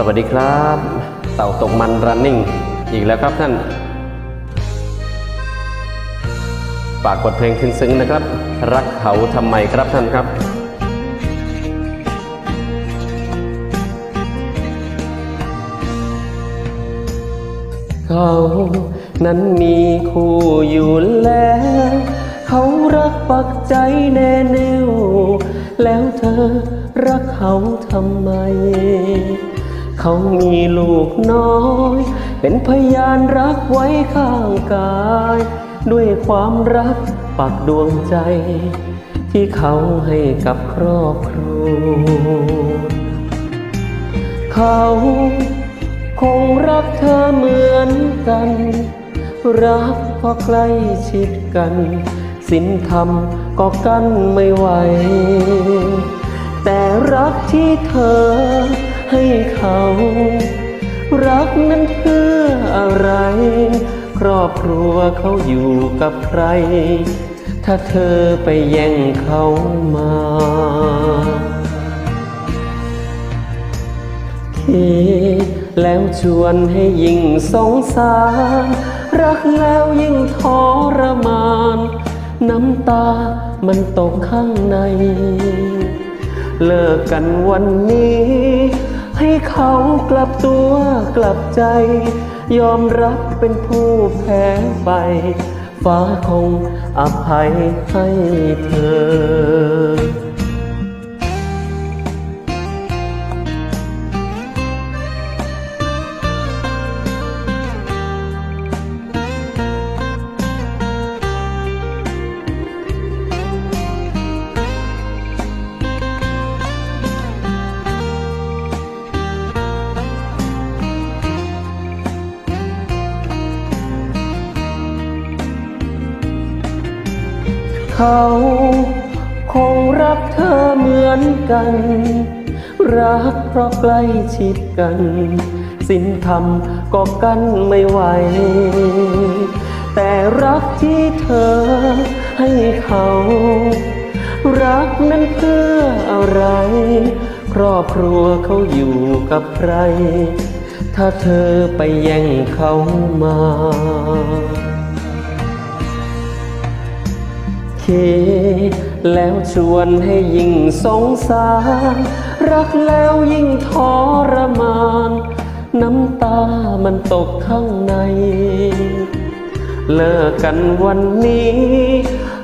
สวัสดีครับ เต่าตกมันรันนิ่งอีกแล้วครับท่านฝากกดเพลงซึ้งๆนะครับ รักเขาทำไมครับท่านครับ เขานั้นมีคู่อยู่แล้ว เขารักปักใจแน่แน่วแล้วเธอรักเขาทำไม เขามีลูกน้อย เป็นพยานรักไว้ข้างกาย ด้วยความรักปักดวงใจ ที่เขาให้กับครอบครัวเขาคงรักเธอเหมือนกัน รักเพราะใกล้ชิดกันสินธรรมก็กั้นไม่ไหว แต่รักที่เธอ ให้เขา รักนั้นเพื่ออะไร ครอบครัวเขาอยู่กับใคร ถ้าเธอไปแย่งเขามาคิดแล้วชวนให้ยิ่งสงสาร รักแล้วยิ่งทรมาน น้ำตามันตกข้างใน เลิกกันวันนี้ เขากลับตัวกลับใจ ยอมรับเป็นผู้แพ้ไป ฟ้าคงอภัยให้เธอ เขา คงรักเธอเหมือนกัน รักเพราะใกล้ชิดกัน สินธรรมก็กันไม่ไหว แต่รักที่เธอให้เขา รักนั้นเพื่ออะไร ครอบครัวเขาอยู่กับใคร ถ้าเธอไปแย่งเขามา แล้วชวนให้ยิ่งสงสาร รักแล้วยิ่งทรมาน น้ำตามันตกข้างใน เลิกกันวันนี้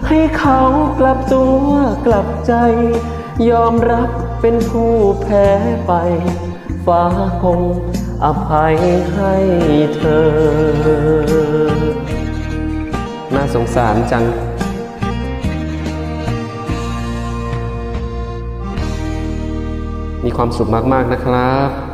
ให้เขากลับตัวกลับใจ ยอมรับเป็นผู้แพ้ไป ฟ้าคงอภัยให้เธอ น่าสงสารจัง มีความสุขมากๆนะครับ